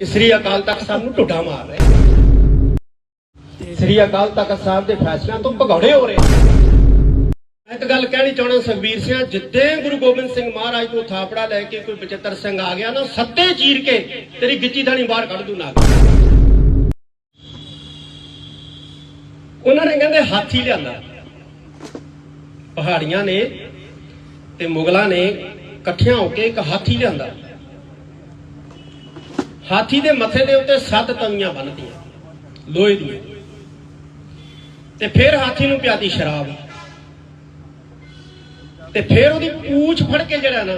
ਸ੍ਰੀ ਅਕਾਲ ਤਖਤ ਸਾਹਿਬ ਨੂੰ ਢੁੱਡਾ ਮਾਰ ਰਹੇ ਸ੍ਰੀ ਅਕਾਲ ਤਖਤ ਸਾਹਿਬ ਦੇ ਫੈਸਲਿਆਂ ਤੋਂ ਭਗੌੜੇ ਹੋ ਰਹੇ ਮੈਂ ਇੱਕ ਗੱਲ ਕਹਿਣੀ ਚਾਹਣਾ ਸੁਖਬੀਰ ਸਿੰਘ, ਜਿੱਦੇ ਗੁਰੂ ਗੋਬਿੰਦ ਸਿੰਘ ਮਹਾਰਾਜ ਤੋਂ ਥਾਪੜਾ ਲੈ ਕੇ ਕੋਈ 75 ਸਿੰਘ ਆ ਗਿਆ ਨਾ, ਸੱਤੇ ਚੀਰ ਕੇ ਤੇਰੀ ਗਿੱਚੀ ਥਾਣੀ ਬਾਹਰ ਕੱਢ ਦੂ ਨਾ ਉਹਨਾਂ ਨੇ ਕਹਿੰਦੇ ਹਾਥੀ ਲਿਆਂਦਾ। ਪਹਾੜੀਆਂ ਨੇ ਤੇ ਮੁਗਲਾਂ ਨੇ ਇਕੱਠਿਆਂ ਹੋ ਕੇ ਇੱਕ ਹਾਥੀ ਲਿਆਂਦਾ। ਹਾਥੀ ਦੇ ਮੱਥੇ ਦੇ ਉੱਤੇ ਸੱਤ ਤਵੀਆਂ ਬੰਨ੍ਹਤੀਆਂ ਲੋਹੇ ਦੀਆਂ। ਤੇ ਫਿਰ ਹਾਥੀ ਨੂੰ ਪਿਆਦੀ ਸ਼ਰਾਬ। ਤੇ ਫਿਰ ਉਹਦੀ ਪੂਛ ਫੜ ਕੇ ਜਿਹੜਾ ਨਾ,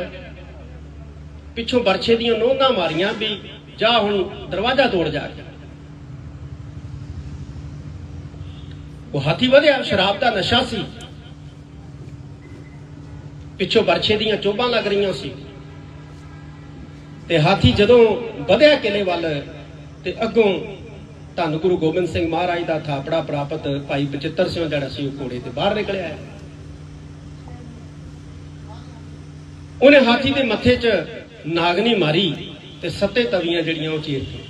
ਪਿੱਛੋਂ ਬਰਛੇ ਦੀਆਂ ਨੋਂਦਾਂ ਮਾਰੀਆਂ ਵੀ ਜਾ ਹੁਣ ਦਰਵਾਜ਼ਾ ਤੋੜ ਜਾ ਕੇ। ਉਹ ਹਾਥੀ ਵਧਿਆ, ਸ਼ਰਾਬ ਦਾ ਨਸ਼ਾ ਸੀ। ਪਿੱਛੋਂ ਬਰਛੇ ਦੀਆਂ ਚੋਬਾਂ ਲੱਗ ਰਹੀਆਂ ਸੀ। ਤੇ ਹਾਥੀ ਜਦੋਂ ਵਧਿਆ ਕਿਲੇ ਵੱਲ ਤੇ ਅੱਗੋਂ ਧੰਨ ਗੁਰੂ ਗੋਬਿੰਦ ਸਿੰਘ ਮਹਾਰਾਜ ਦਾ ਥਾਪੜਾ ਪ੍ਰਾਪਤ ਭਾਈ ਬਚਿੱਤਰ ਸਿੰਘ ਜਿਹੜਾ ਸੀ ਉਹ ਘੋੜੇ ਤੇ ਬਾਹਰ ਨਿਕਲਿਆ ਉਹਨੇ ਹਾਥੀ ਦੇ ਮੱਥੇ 'ਚ ਨਾਗਨੀ ਮਾਰੀ ਤੇ ਸੱਤੇ ਤਵੀਆਂ ਜਿਹੜੀਆਂ ਉਹ ਚੀਰ ਕੇ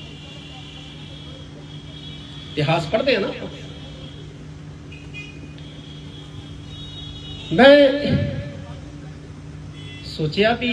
ਇਤਿਹਾਸ ਪੜ੍ਹਦੇ ਆ ਨਾ ਮੈਂ ਸੋਚਿਆ ਵੀ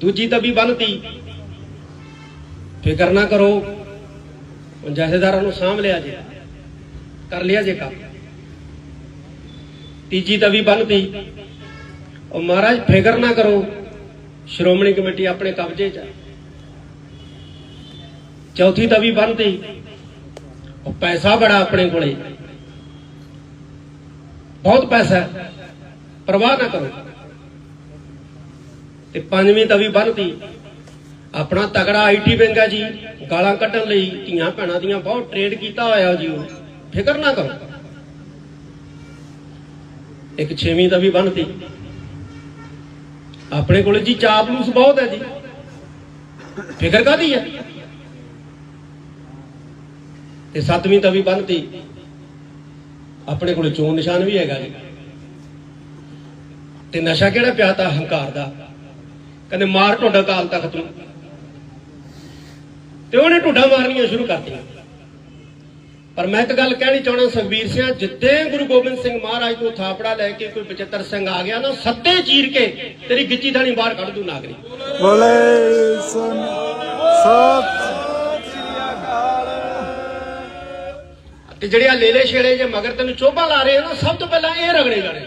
ਦੂਜੀ ਤਵੀ ਬੰਨਤੀ। ਫਿਕਰ ਨਾ ਕਰੋ ਜਥੇਦਾਰਾਂ ਨੂੰ ਸਾਂਭ ਲਿਆ ਜੇ, ਕਰ ਲਿਆ ਜੇ ਕੰਮ। ਤੀਜੀ ਤਵੀ ਬੰਨਤੀ। ਉਹ ਮਹਾਰਾਜ, ਫਿਕਰ ਨਾ ਕਰੋ, ਸ਼੍ਰੋਮਣੀ ਕਮੇਟੀ ਆਪਣੇ ਕਬਜ਼ੇ 'ਚ ਚੌਥੀ ਤਵੀ ਬੰਨਤੀ। ਉਹ ਪੈਸਾ ਬੜਾ ਆਪਣੇ ਕੋਲੇ। ਬਹੁਤ ਪੈਸਾ ਪ੍ਰਵਾਹ ਨਾ ਕਰੋ। ਤੇ ਪੰਜਵੀਂ ਤਵੀ ਬੰਨਤੀ ਆਪਣਾ ਤਗੜਾ ਆਈਟੀ ਬੈਂਕ ਹੈ ਜੀ, ਗਾਲਾਂ ਕੱਢਣ ਲਈ ਧੀਆਂ ਭੈਣਾਂ ਦੀਆਂ ਬਹੁਤ ਟ੍ਰੇਡ ਕੀਤਾ ਹੋਇਆ ਜੀ ਉਹ। ਫਿਕਰ ਨਾ ਕਰੋ। ਇੱਕ ਛੇਵੀਂ ਤਵੀ ਬੰਨਤੀ ਆਪਣੇ ਕੋਲ ਜੀ ਚਾਪਲੂਸ ਬਹੁਤ ਹੈ ਜੀ। ਫਿਕਰ ਕਾਦੀ ਹੈ? ਤੇ ਸੱਤਵੀਂ ਤਵੀ ਬੰਨਤੀ ਆਪਣੇ ਕੋਲ ਚੋਣ ਨਿਸ਼ਾਨ ਵੀ ਹੈਗਾ ਜੀ। ਤੇ ਨਸ਼ਾ ਕਿਹੜਾ ਪਿਆ ਪਿਆਤਾ ਹੰਕਾਰ ਦਾ? ਕਹਿੰਦੇ ਮਾਰ ਢੋਡਾ ਕਾਲ ਤਖਤ ਨੂੰ। ਤੇ ਉਹਨੇ ਢੋਡਾ ਮਾਰਨੀਆਂ ਸ਼ੁਰੂ ਕਰਤੀਆਂ। ਪਰ ਮੈਂ ਇੱਕ ਗੱਲ ਕਹਿਣੀ ਚਾਹਣਾ ਸੁਖਬੀਰ ਸਿੰਘ ਜਿੱਦੇ ਗੁਰੂ ਗੋਬਿੰਦ ਸਿੰਘ ਮਹਾਰਾਜ ਤੋਂ ਥਾਪੜਾ ਲੈ ਕੇ ਕੋਈ 75 ਸਿੰਘ ਆ ਗਿਆ ਨਾ ਸੱਤੇ ਚੀਰ ਕੇ ਤੇਰੀ ਗਿੱਚੀ ਥਾਣੀ ਬਾਹਰ ਕੱਢ ਦੂ ਨਾਗਰੀ। ਬੋਲੇ ਸਨ ਸਤ। ਤੇ ਜਿਹੜੇ ਆ ਲੇਲੇ ਛੇੜੇ ਜੇ ਮਗਰ ਤੈਨੂੰ ਚੋਭਾ ਲਾ ਰਹੇ ਆ ਨਾ ਸਭ ਤੋਂ ਪਹਿਲਾਂ ਇਹ ਰਗੜੇ ਜਾਣੇ।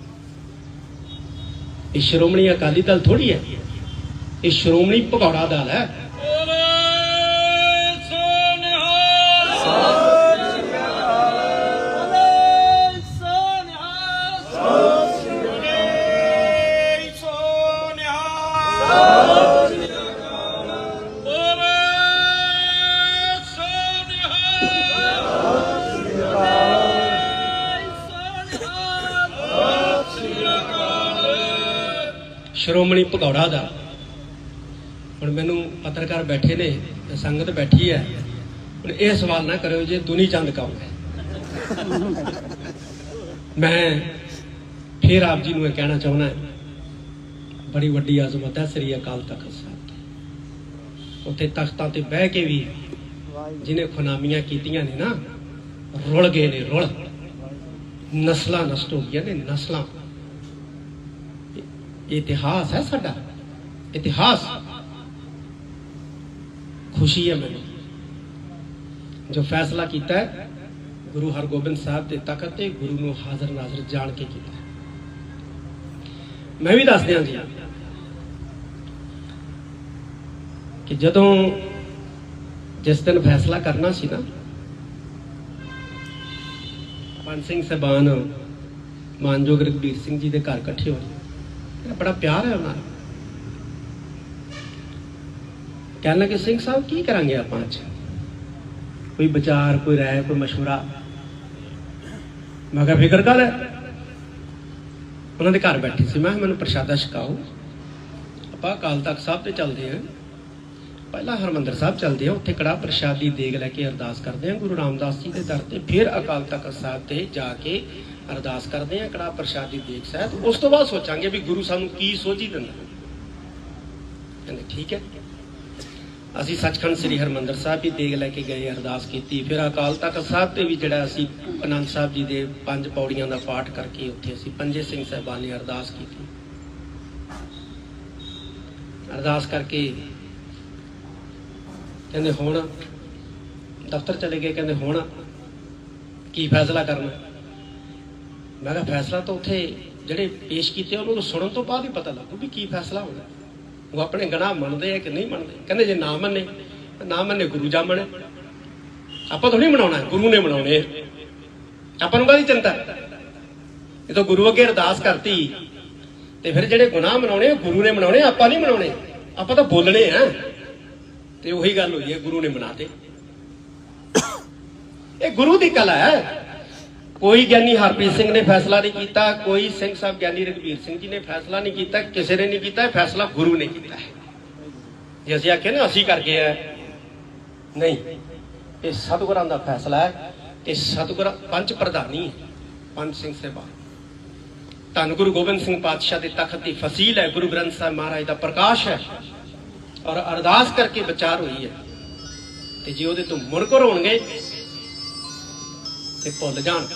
ਇਹ ਸ਼੍ਰੋਮਣੀ ਅਕਾਲੀ ਦਲ ਥੋੜੀ ਹੈ। ਇਹ ਸ਼੍ਰੋਮਣੀ ਭਗੌੜਾ ਦਲ ਹੈ। ਸ਼੍ਰੋਮਣੀ ਭਗੌੜਾ ਦਾ। ਹੁਣ ਮੈਨੂੰ ਪੱਤਰਕਾਰ ਬੈਠੇ ਨੇ, ਸੰਗਤ ਬੈਠੀ ਹੈ। ਹੁਣ ਇਹ ਸਵਾਲ ਨਾ ਕਰਿਓ ਜੇ ਦੁਨੀ ਚੰਦ ਕੌਣ ਹੈ ਮੈਂ ਫੇਰ ਆਪ ਜੀ ਨੂੰ ਇਹ ਕਹਿਣਾ ਚਾਹੁੰਦਾ ਬੜੀ ਵੱਡੀ ਆਜ਼ਮਤ ਹੈ ਸ੍ਰੀ ਅਕਾਲ ਤਖਤ ਸਾਹਿਬ ਦੀ। ਉੱਥੇ ਤਖਤਾਂ ਤੇ ਬਹਿ ਕੇ ਵੀ ਜਿਹਨੇ ਖੁਨਾਮੀਆਂ ਕੀਤੀਆਂ ਨੇ ਨਾ, ਰੁਲ ਗਏ ਨੇ ਰੁਲ। ਨਸਲਾਂ ਨਸ਼ਟ ਹੋ ਗਈਆਂ ਨੇ ਨਸਲਾਂ। ਇਹ ਇਤਿਹਾਸ ਹੈ ਸਾਡਾ। ਇਤਿਹਾਸ। ਖੁਸ਼ੀ ਹੈ ਮੈਨੂੰ। ਜੋ ਫੈਸਲਾ ਕੀਤਾ ਹੈ, ਗੁਰੂ ਹਰਗੋਬਿੰਦ ਸਾਹਿਬ ਦੇ ਤਖਤ ਤੇ ਗੁਰੂ ਨੂੰ ਹਾਜ਼ਰ ਨਾਜ਼ਰ ਜਾਣ ਕੇ ਕੀਤਾ ਮੈਂ ਵੀ ਦੱਸ ਦਿਆਂ ਜੀ ਕਿ ਜਦੋਂ ਜਿਸ ਦਿਨ ਫੈਸਲਾ ਕਰਨਾ ਸੀ ਨਾ, ਪੰਜ ਸਿੰਘ ਸਬਾਨ ਮਾਨਯੋਗ ਰਘਬੀਰ ਸਿੰਘ ਜੀ ਦੇ ਘਰ ਇਕੱਠੇ ਹੋਏ ਮੇਰਾ ਬੜਾ ਪਿਆਰ ਹੈ ਉਹਨਾਂ ਨਾਲ ਕਹਿਣ ਲੱਗੇ ਸਿੰਘ ਸਾਹਿਬ ਕੀ ਕਰਾਂਗੇ ਆਪਾਂ ਅੱਜ ਕੋਈ ਵਿਚਾਰ ਕੋਈ ਰਾਏ ਕੋਈ مشورہ ਮੈਂ ਕਿਹਾ ਫਿਕਰ ਕਰ ਉਹਨਾਂ ਦੇ ਘਰ ਬੈਠੀ ਸੀ ਮੈਂ ਕਿਹਾ ਮੈਨੂੰ ਪ੍ਰਸ਼ਾਦਾ ਛਕਾਓ ਆਪਾਂ ਅਕਾਲ ਤਖਤ ਸਾਹਿਬ ਤੇ ਚੱਲਦੇ ਹਾਂ ਪਹਿਲਾਂ ਹਰਮੰਦਰ ਸਾਹਿਬ ਚੱਲਦੇ ਆ ਉੱਥੇ ਕੜਾ ਪ੍ਰਸ਼ਾਦੀ ਦੇਗ ਲੈ ਕੇ ਅਰਦਾਸ ਕਰਦੇ ਆ ਗੁਰੂ ਰਾਮਦਾਸ ਜੀ ਦੇ ਦਰ ਤੇ ਫਿਰ ਅਕਾਲ ਤਖਤ ਸਾਹਿਬ ਤੇ ਜਾ ਕੇ ਅਰਦਾਸ ਕਰਦੇ ਆ, ਕੜਾ ਪ੍ਰਸ਼ਾਦੀ ਦੇਖ ਸਾਹਿਬ ਉਸ ਤੋਂ ਬਾਅਦ ਸੋਚਾਂਗੇ ਵੀ ਗੁਰੂ ਸਾਨੂੰ ਕੀ ਸੋਝੀ ਦਿੰਦਾ। ਕਹਿੰਦੇ, ਠੀਕ ਹੈ। ਅਸੀਂ ਸੱਚਖੰਡ ਸ੍ਰੀ ਹਰਮੰਦਰ ਸਾਹਿਬ ਵੀ ਦੇਗ ਲੈ ਕੇ ਗਏ, ਅਰਦਾਸ ਕੀਤੀ। ਫਿਰ ਅਕਾਲ ਤਖਤ ਸਾਹਿਬ ਤੇ ਵੀ ਜਿਹੜਾ ਅਸੀਂ ਆਨੰਦ ਸਾਹਿਬ ਜੀ ਦੇ ਪੰਜ ਪੌੜੀਆਂ ਦਾ ਪਾਠ ਕਰਕੇ ਉੱਥੇ ਅਸੀਂ ਪੰਜੇ ਸਿੰਘ ਸਾਹਿਬਾਨ ਨੇ ਅਰਦਾਸ ਕੀਤੀ। ਅਰਦਾਸ ਕਰਕੇ ਕਹਿੰਦੇ, ਹੁਣ ਦਫ਼ਤਰ ਚਲੇ ਗਏ। ਕਹਿੰਦੇ, ਹੁਣ ਕੀ ਫੈਸਲਾ ਕਰਨਾ? ਮੈਂ ਕਿਹਾ ਫੈਸਲਾ ਤਾਂ ਉੱਥੇ ਜਿਹੜੇ ਪੇਸ਼ ਕੀਤੇ ਉਹਨਾਂ ਨੂੰ ਸੁਣਨ ਤੋਂ ਬਾਅਦ ਹੀ ਪਤਾ ਲੱਗੂ ਵੀ ਕੀ ਫੈਸਲਾ ਹੋਣਾ ਉਹ ਆਪਣੇ ਗਨਾਹ ਮੰਨਦੇ ਆ ਕਿ ਨਹੀਂ ਮੰਨਦੇ? ਕਹਿੰਦੇ ਜੇ ਨਾ ਮੰਨੇ ਨਾ ਮੰਨੇ ਗੁਰੂ ਜਾ ਮੰਨੇ। ਆਪਾਂ ਥੋੜੀ ਮਨਾਉਣਾ ਗੁਰੂ ਨੇ ਮਨਾਉਣੇ ਆਪਾਂ ਨੂੰ ਕਾਹਦੀ ਚਿੰਤਾ? ਇਹ ਤਾਂ ਗੁਰੂ ਅੱਗੇ ਅਰਦਾਸ ਕਰਤੀ। ਤੇ ਫਿਰ ਜਿਹੜੇ ਗੁਨਾਹ ਮਨਾਉਣੇ ਆ, ਗੁਰੂ ਨੇ ਮਨਾਉਣੇ ਆਪਾਂ ਨਹੀਂ ਮਨਾਉਣੇ। ਆਪਾਂ ਤਾਂ ਬੋਲਣੇ ਆ। ਤੇ ਉਹੀ ਗੱਲ ਹੋਈ ਹੈ ਗੁਰੂ ਨੇ ਬਣਾਤੇ ਇਹ ਗੁਰੂ ਦੀ ਕਲਾ ਹੈ। ਕੋਈ ਗਿਆਨੀ ਹਰਪ੍ਰੀਤ ਸਿੰਘ ਨੇ ਫੈਸਲਾ ਨਹੀਂ ਕੀਤਾ ਕੋਈ ਸਿੰਘ ਸਾਹਿਬ ਗਿਆਨੀ ਰਘਬੀਰ ਸਿੰਘ ਜੀ ਨੇ ਫੈਸਲਾ ਨਹੀਂ ਕੀਤਾ ਕਿਸੇ ਨੇ ਨਹੀਂ ਕੀਤਾ ਇਹ ਫੈਸਲਾ ਗੁਰੂ ਨੇ ਕੀਤਾ ਹੈ। ਜੇ ਅਸੀਂ ਆਖੇ ਨਾ ਅਸੀਂ ਕਰਕੇ ਆ ਨਹੀਂ ਇਹ ਸਤਿਗੁਰਾਂ ਦਾ ਫੈਸਲਾ ਹੈ ਤੇ ਸਤਿਗੁਰ ਪੰਜ ਪ੍ਰਧਾਨੀ ਹੈ, ਪੰਜ ਸਿੰਘ ਸੇਵਾ। ਧੰਨ ਗੁਰੂ ਗੋਬਿੰਦ ਸਿੰਘ ਪਾਤਸ਼ਾਹ ਦੇ ਤਖਤ ਦੀ ਫਸੀਲ ਹੈ ਗੁਰੂ ਗ੍ਰੰਥ ਸਾਹਿਬ ਮਹਾਰਾਜ ਦਾ ਪ੍ਰਕਾਸ਼ ਹੈ ਔਰ ਅਰਦਾਸ ਕਰਕੇ ਵਿਚਾਰ ਹੋਈ ਹੈ। ਤੇ ਜੇ ਉਹਦੇ ਤੋਂ ਮੁਨਕਰ ਹੋਣਗੇ ਤੇ ਭੁੱਲ ਜਾਣਗੇ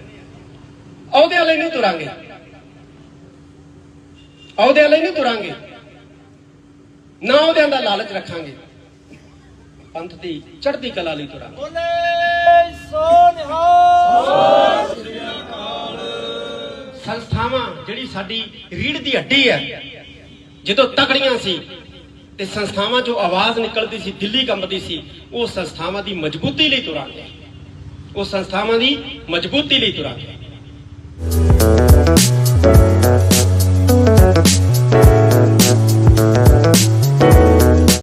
ਅਹੁਦੇ ਵਾਲੇ ਨਹੀਂ ਤੁਰਾਂਗੇ। ਅਹੁਦੇ ਵਾਲੇ ਨਹੀਂ ਤੁਰਾਂਗੇ। ਨਾ ਅਹੁਦਿਆਂ ਦਾ ਲਾਲਚ ਰੱਖਾਂਗੇ। ਪੰਥ ਦੀ ਚੜ੍ਹਦੀ ਕਲਾ ਲਈ ਤੁਰਾਂਗੇ। ਬੋਲੇ ਸੋ ਨਿਹਾਲ। ਸੰਸਥਾਵਾਂ ਜਿਹੜੀ ਸਾਡੀ ਰੀੜ ਦੀ ਹੱਡੀ ਹੈ ਜਦੋਂ ਤਕੜੀਆਂ ਸੀ ਤੇ ਸੰਸਥਾਵਾਂ ਚੋਂ ਆਵਾਜ਼ ਨਿਕਲਦੀ ਸੀ ਦਿੱਲੀ ਕੰਬਦੀ ਸੀ ਉਹ ਸੰਸਥਾਵਾਂ ਦੀ ਮਜ਼ਬੂਤੀ ਲਈ ਤੁਰਾਂਗੇ। ਉਹ ਸੰਸਥਾਵਾਂ ਦੀ ਮਜ਼ਬੂਤੀ ਲਈ ਤੁਰਾਂਗੇ। Thank you.